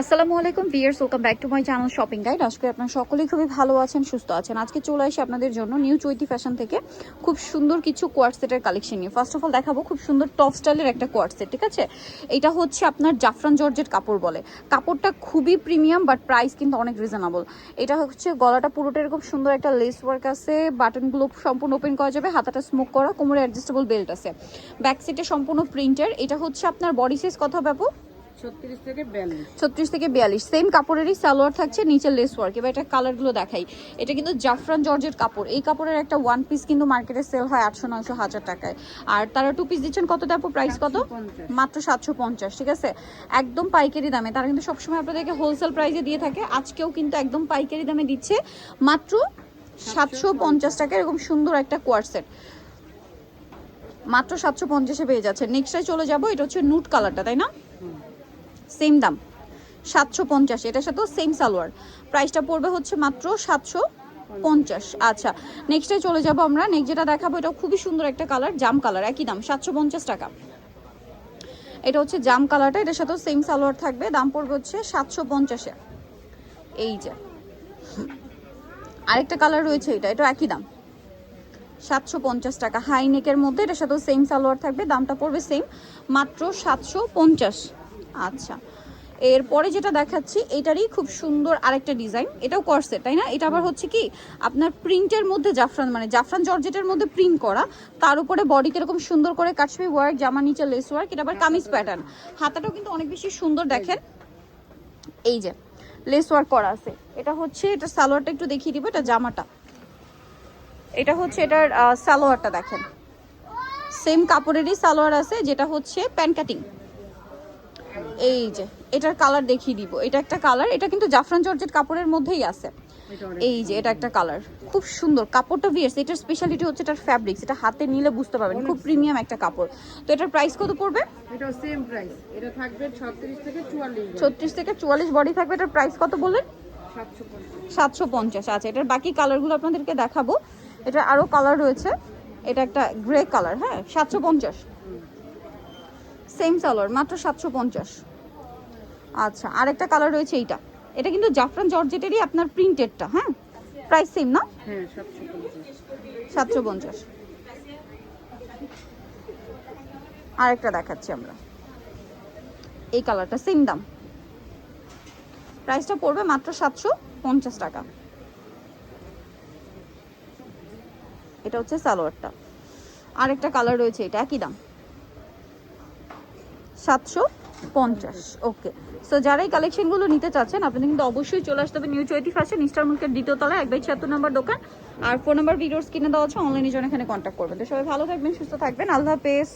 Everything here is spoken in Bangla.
আসসালামু আলাইকুম viewers welcome back to my channel shopping guide আজকে আপনারা সকলেই খুবই ভালো আছেন, সুস্থ আছেন। আজকে চলে আসি আপনাদের জন্য নিউ চৈতি ফ্যাশন থেকে। খুব সুন্দর কিছু কোয়ার সেটের কালেকশন নিয়ে। ফার্স্ট অফ অল দেখাবো খুব সুন্দর টপ স্টাইলের একটা কোয়ার সেট ঠিক আছে? এটা হচ্ছে আপনার জাফরান জর্জের কাপড় বলে। কাপড়টা খুবই প্রিমিয়াম বাট প্রাইস কিন্তু অনেক রিজনেবল এটা হচ্ছে গলাটা পুরোটা এরকম সুন্দর একটা লেস ওয়ার্ক আছে বাটনগুলো সম্পূর্ণ ওপেন করা যাবে, হাতাটা স্মোক করা, কোমরে অ্যাডজাস্টেবল বেল্ট আছে। ব্যাক সাইডে সম্পূর্ণ প্রিন্টার এটা হচ্ছে আপনার বডি সাইজ কত ব্যাপু ছত্রিশ থেকে বিয়াল্লিশ। সেম কাপড়েরই সালোয়ার থাকছে নিচে লেস ওয়ার্ক এবার এটা কালারগুলো দেখাই। এটা কিন্তু জাফরান জর্জের কাপড়। এই কাপড়ের একটা ওয়ান পিস কিন্তু মার্কেটে সেল হয় আটশো নয়শো হাজার টাকায়। আর তারা টু পিস দিচ্ছেন কত টাকা প্রাইস কত? মাত্র সাতশো পঞ্চাশ ঠিক আছে? একদম পাইকারি দামে। তারা কিন্তু সবসময় আপনাদেরকে হোলসেল প্রাইসে দিয়ে থাকে। আজকেও কিন্তু একদম পাইকারি দামে দিচ্ছে। মাত্র সাতশো পঞ্চাশ টাকা। এরকম সুন্দর একটা কোয়ার সেট মাত্র সাতশো পঞ্চাশে পেয়ে যাচ্ছে। নেক্সটে চলে যাব। এটা হচ্ছে নুট কালারটা তাই না? সেম দাম। সাতশো পঞ্চাশ, এটার সাথেও সেম সালোয়ার। প্রাইসটা পড়বে হচ্ছে মাত্র সাতশো পঞ্চাশ। আচ্ছা নেক্সটে চলে যাব আমরা। নেক্সট যেটা দেখাবো এটা খুবই সুন্দর একটা কালার জাম কালার একই দাম, সাতশো পঞ্চাশ টাকা। এটা হচ্ছে জাম কালারটা এটার সাথেও সেম সালোয়ার থাকবে। দাম পড়বে হচ্ছে সাতশো পঞ্চাশে এই যে। আরেকটা কালার রয়েছে এটা এটা একই দাম। সাতশো পঞ্চাশ টাকা। হাই নেকের মধ্যে এটার সাথেও সেম সালোয়ার থাকবে। দামটা পড়বে সেম মাত্র সাতশো পঞ্চাশ। আচ্ছা। এরপরে যেটা দেখাচ্ছি, এটারই খুব সুন্দর আরেকটা ডিজাইন। এটাও করছে তাই না? এটা আবার হচ্ছে কি, আপনার প্রিন্টের মধ্যে জাফরান মানে জাফরান জর্জেটের মধ্যে প্রিন্ট করা। তার উপরে বডিতে এরকম সুন্দর করে কাশ্মীর ওয়ার্ক জামা নিচে লেস ওয়ার্ক এটা আবার কামিজ প্যাটার্ন হাতাটাও কিন্তু অনেক বেশি সুন্দর দেখেন। এই যে লেস ওয়ার্ক করা আছে। এটা হচ্ছে, এটা সালোয়ারটা একটু দেখিয়ে দিব, এটা জামাটা। এটা হচ্ছে, এটার সালোয়ারটা দেখেন। সেম কাপড়েরই সালোয়ার আছে, যেটা হচ্ছে প্যান্ট কাটিং এই যে এটার কালার দেখিয়ে দিব। এটা একটা কালার এটা কিন্তু জাফরান জর্জেট কাপড়ের মধ্যেই আছে। এই যে এটা একটা কালার খুব সুন্দর। কাপড়টা ভিয়ার্স এটার স্পেশালিটি হচ্ছে এটার ফ্যাব্রিক্স এটা হাতে নিলে বুঝতে পারবেন। খুব প্রিমিয়াম একটা কাপড়। তো এটার প্রাইস কত পড়বে? এটা সেম প্রাইস এটা থাকবে ছত্রিশ থেকে চুয়াল্লিশ ছত্রিশ থেকে চুয়াল্লিশ বডি থাকবে। এটার প্রাইস কত বললেন? সাতশো পঞ্চাশ। সাতশো পঞ্চাশ। আচ্ছা এটার বাকি কালারগুলো আপনাদেরকে দেখাবো। এটা আরও কালার রয়েছে। এটা একটা গ্রে কালার হ্যাঁ? সাতশো পঞ্চাশ। সেম সালোয়ার মাত্র সাতশো পঞ্চাশ। আচ্ছা আরেকটা কালার রয়েছে এইটা। এটা কিন্তু জাফরান জর্জেটেরই আপনার প্রিন্টেডটা হ্যাঁ? প্রাইস সেম না? হ্যাঁ সাতশো পঞ্চাশ। সাতশো পঞ্চাশ। আরেকটা দেখাচ্ছি আমরা। এই কালারটা সেম দাম। প্রাইসটা পড়বে মাত্র সাতশো পঞ্চাশ টাকা। এটা হচ্ছে সালোয়ারটা। আরেকটা কালার রয়েছে এটা একই দাম। সাতশো পঞ্চাশ। ওকে। সো যারা এই কালেকশনগুলো নিতে চাচ্ছেন, আপনাদের কিন্তু অবশ্যই চলে আসতে হবে new Chaiti fashion Easter market দ্বিতীয় তলায়, এক ছিয়াত্তর নম্বর দোকান। আর ফোন নাম্বার ভিডিওস কিনে দেওয়া আছে অনলাইনে জন্য এখানে কন্ট্যাক্ট করবেন। তো সবাই ভালো থাকবেন, সুস্থ থাকবেন। আল্লাহ হাফেজ।